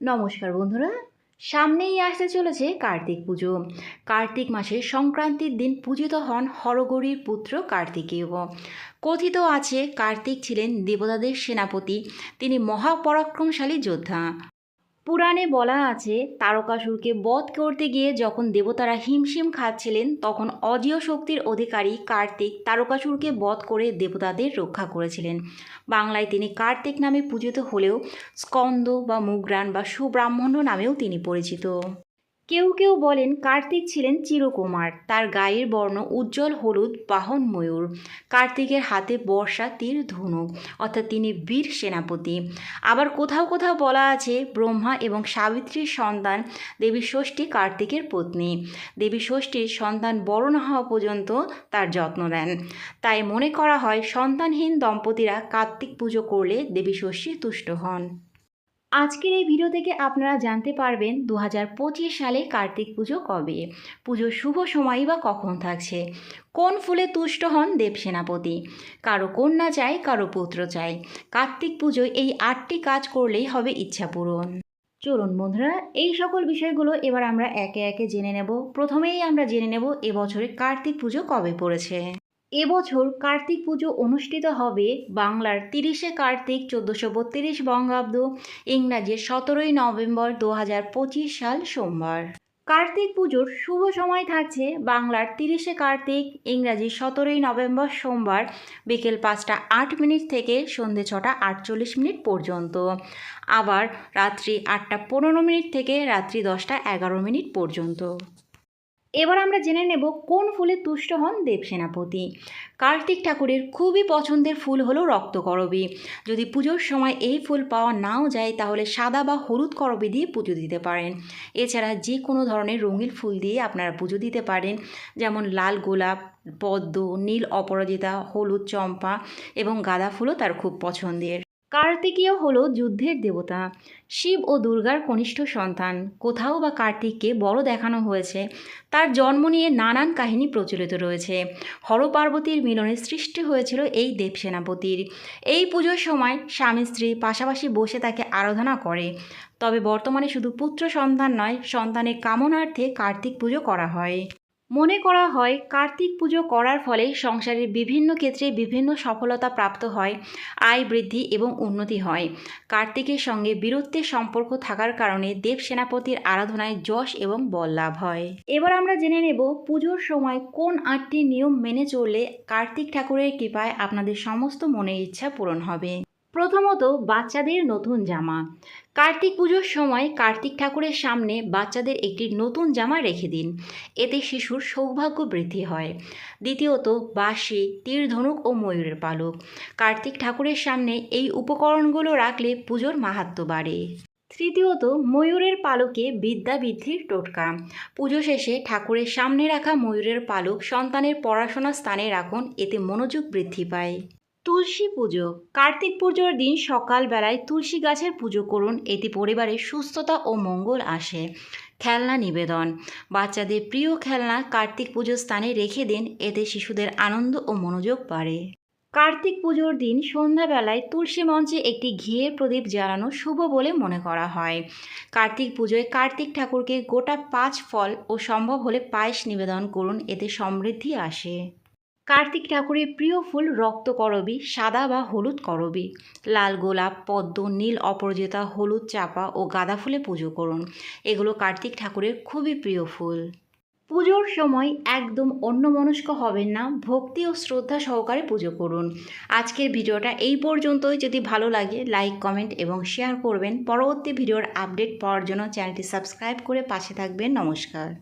নমস্কার বন্ধুরা, সামনেই আসতে চলেছে কার্তিক পুজো। কার্তিক মাসে সংক্রান্তির দিন পূজিত হন হরগৌরীর পুত্র কার্তিকেয়। কথিত আছে, কার্তিক ছিলেন দেবতাদের সেনাপতি, তিনি মহাপরাক্রমশালী যোদ্ধা। পুরাণে বলা আছে তারকাসুরকে বধ করতে গিয়ে যখন দেবতারা হিমশিম খাচ্ছিলেন, তখন অজীয় শক্তির অধিকারী কার্তিক তারকাসুরকে বধ করে দেবতাদের রক্ষা করেছিলেন। বাংলায় তিনি কার্তিক নামে পূজিত হলেও স্কন্দ বা মুগ্রান বা সুব্রাহ্মণ্য নামেও তিনি পরিচিত। কেউ কেউ বলেন কার্তিক ছিলেন চিরকুমার। তার গায়ের বর্ণ উজ্জ্বল, হলুদ, বাহন ময়ূর। কার্তিকের হাতে বর্ষা, তীর, ধনুক, অর্থাৎ তিনি বীর সেনাপতি। আবার কোথাও কোথাও বলা আছে, ব্রহ্মা এবং সাবিত্রীর সন্তান দেবী ষষ্ঠী কার্তিকের পত্নী। দেবী ষষ্ঠীর সন্তান বড় না হওয়া পর্যন্ত তার যত্ন নেন। তাই মনে করা হয়, সন্তানহীন দম্পতিরা কার্তিক পুজো করলে দেবী ষষ্ঠী তুষ্ট হন। আজকের এই ভিডিও থেকে আপনারা জানতে পারবেন দু হাজার পঁচিশ সালে কার্তিক পুজো কবে, পুজোর শুভ সময় বা কখন থাকছে, কোন ফুলে তুষ্ট হন দেব সেনাপতি, কারও কন্যা চাই, কারও পুত্র চাই, কার্তিক পুজোয় এই আটটি কাজ করলেই হবে ইচ্ছা পূরণ। চলুন বন্ধুরা, এই সকল বিষয়গুলো এবার আমরা একে একে জেনে নেব। প্রথমেই আমরা জেনে নেব এবছরে কার্তিক পুজো কবে পড়েছে। এবছর কার্তিক পুজো অনুষ্ঠিত হবে বাংলার তিরিশে কার্তিক চোদ্দোশো বত্রিশ বঙ্গাব্দ ইংরাজির সতেরোই নভেম্বর দু হাজার পঁচিশ সাল সোমবার। কার্তিক পুজোর শুভ সময় থাকছে বাংলার তিরিশে কার্তিক, ইংরাজি সতেরোই নভেম্বর সোমবার বিকেল পাঁচটা আট মিনিট থেকে সন্ধে ছটা আটচল্লিশ মিনিট পর্যন্ত। আবার রাত্রি আটটা পনেরো মিনিট থেকে রাত্রি দশটা এগারো মিনিট পর্যন্ত। এবার আমরা জেনে নেব কোন ফুলে তুষ্ট হন দেব সেনাপতি কার্তিক ঠাকুরের খুবই পছন্দের ফুল হলো রক্তকরবী। যদি পুজোর সময় এই ফুল পাওয়া নাও যায়, তাহলে সাদা বা হলুদ করবী দিয়ে পুজো দিতে পারেন। এছাড়া যে কোনো ধরনের রঙিন ফুল দিয়ে আপনারা পুজো দিতে পারেন, যেমন লাল গোলাপ, পদ্ম, নীল অপরাজিতা, হলুদ চম্পা এবং গাঁদা ফুলও তার খুব পছন্দের। কার্তিকীয় হলো যুদ্ধের দেবতা। শিব ও দুর্গার কনিষ্ঠ সন্তান। কোথাও বা কার্তিককে বড় দেখানো হয়েছে। তার জন্ম নিয়ে নানান কাহিনী প্রচলিত রয়েছে। হর পার্বতীর মিলনে সৃষ্টি হয়েছিল এই দেব সেনাপতির এই পুজোর সময় স্বামী স্ত্রী পাশাপাশি বসে তাকে আরাধনা করে। তবে বর্তমানে শুধু পুত্র সন্তান নয়, সন্তানের কামনার্থে কার্তিক পুজো করা হয়। মনে করা হয়, কার্তিক পুজো করার ফলে সংসারের বিভিন্ন ক্ষেত্রে বিভিন্ন সফলতা প্রাপ্ত হয়, আয় বৃদ্ধি এবং উন্নতি হয়। কার্তিকের সঙ্গে বীরত্বের সম্পর্ক থাকার কারণে দেব সেনাপতির আরাধনায় যশ এবং বল লাভ হয়। এবার আমরা জেনে নেব পুজোর সময় কোন আটটি নিয়ম মেনে চললে কার্তিক ঠাকুরের কৃপায় আপনাদের সমস্ত মনের ইচ্ছা পূরণ হবে। প্রথমত বাচ্চাদের নতুন জামা। কার্তিক পুজোর সময় কার্তিক ঠাকুরের সামনে বাচ্চাদের একটি নতুন জামা রেখে দিন। এতে শিশুর সৌভাগ্য বৃদ্ধি হয়। দ্বিতীয়ত বাঁশি তীর ধনুক ও ময়ূরের পালক। কার্তিক ঠাকুরের সামনে এই উপকরণগুলো রাখলে পুজোর মাহাত্ম্য বাড়ে। তৃতীয়ত ময়ূরের পালকে বিদ্যা বৃদ্ধির টোটকা। পুজো শেষে ঠাকুরের সামনে রাখা ময়ূরের পালক সন্তানের পড়াশোনার স্থানে রাখুন, এতে মনোযোগ বৃদ্ধি পায়। তুলসী পুজো। কার্তিক পুজোর দিন সকালবেলায় তুলসী গাছের পুজো করুন। এতে পরিবারের সুস্থতা ও মঙ্গল আসে। খেলনা নিবেদন। বাচ্চাদের প্রিয় খেলনা কার্তিক পুজোর স্থানে রেখে দিন। এতে শিশুদের আনন্দ ও মনোযোগ বাড়ে। কার্তিক পুজোর দিন সন্ধ্যাবেলায় তুলসী মঞ্চে একটি ঘিয়ের প্রদীপ জ্বালানো শুভ বলে মনে করা হয়। কার্তিক পুজোয় কার্তিক ঠাকুরকে গোটা পাঁচ ফল ও সম্ভব হলে পায়েস নিবেদন করুন। এতে সমৃদ্ধি আসে। কার্তিক ঠাকুরের প্রিয় ফুল রক্ত করবী, সাদা বা হলুদ করবী। লাল গোলাপ, পদ্ম, নীল, অপরাজিতা, হলুদ, চাপা ও গাঁদা ফুলে পুজো করুন। এগুলো কার্তিক ঠাকুরের খুবই প্রিয় ফুল। পুজোর সময় একদম অন্যমনস্ক হবেন না, ভক্তি ও শ্রদ্ধা সহকারে পুজো করুন। আজকের ভিডিওটা এই পর্যন্তই। যদি ভালো লাগে, লাইক, কমেন্ট এবং শেয়ার করবেন। পরবর্তী ভিডিওর আপডেট পাওয়ার জন্য চ্যানেলটি সাবস্ক্রাইব করে পাশে থাকবেন। নমস্কার।